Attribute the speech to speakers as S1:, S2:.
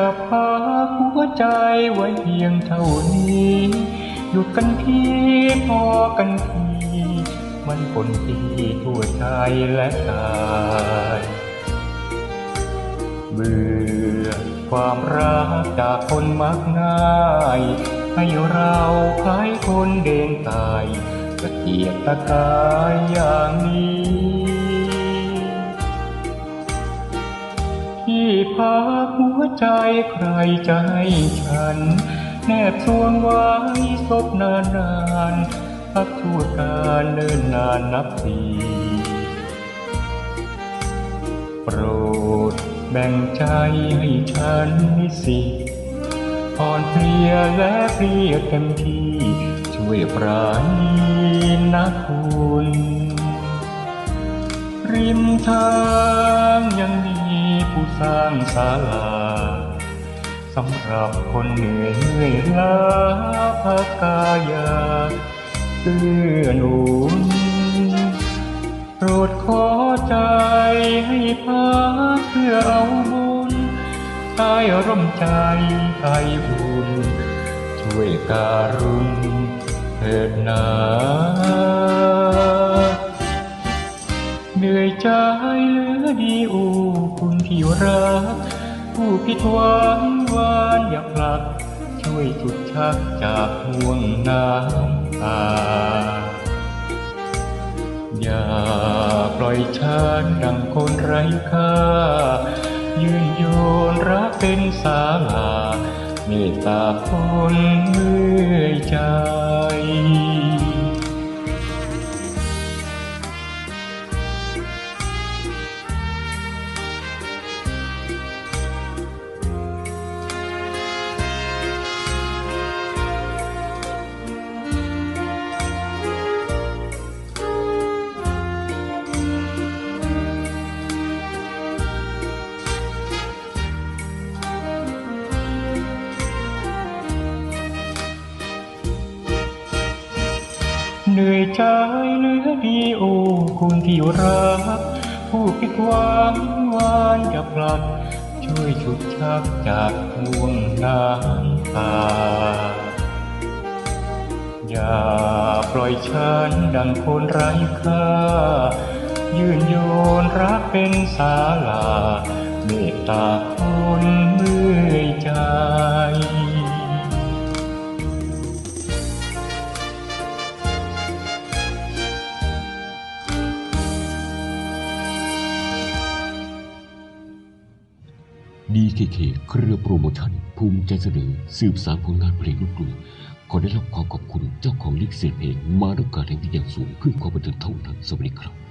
S1: ะพาหัวใจไว้เพียงเท่านี้หยุดกันที่พอกันทีมันคนที่ทั่วใจและกายเบื่อความรักจากคนมักง่ายให้เราคล้ายคนเดินตายตะเกียกตะกายอย่างนี้ ใจใครจะให้ฉัน แนบสวงไว้ศพนานนานพักทั่วการเนิ่นนานนับปีโปรดแบ่งใจให้ฉันนิสิอ่อนเพลียและเพลียเต็มที่ ช่วยปราณีนะคุณริมทางยังมีผู้สร้างศาลา สำหรับคนเหนื่อยเมื่อยล้าพักกายาเพื่อหนุนโปรดขอใจให้พาเพื่อเอาบุญใต้ร่มใจไทยบุญช่วยการุณเถิดนาเหนื่อยใจเหลือดีอูคุณที่รัก ผู้ผิดหวังวานอย่ากผลัก ช่วยจุดชักจากห่วงน้ำตา อย่าปล่อยฉันดังคนไร้ค่า ยืนโยนรักเป็นศาลาเมตตาคนเมื่อยใจ เหนื่อยใจเหลือดีโอคุณที่รัก ผู้ผิดหวังหวานอย่าพลัด ช่วยฉุดชักจากห่วงน้ำตาอย่าปล่อยฉันดังคนไร้ค่า ยืนโยนรักเป็นศาลาเมตตาคนเมื่อ ดีเค
S2: เคเครือโปรโมชั่น ภูมิใจเสนอสืบสารผลงานเพลงลูกกรุงขอได้รับความขอบคุณเจ้าของลิขสิทธิ์เพลงมาด้วยการแห่งที่อย่างสูงเพื่อความบันเทิงเท่านั้นสวัสดีครับ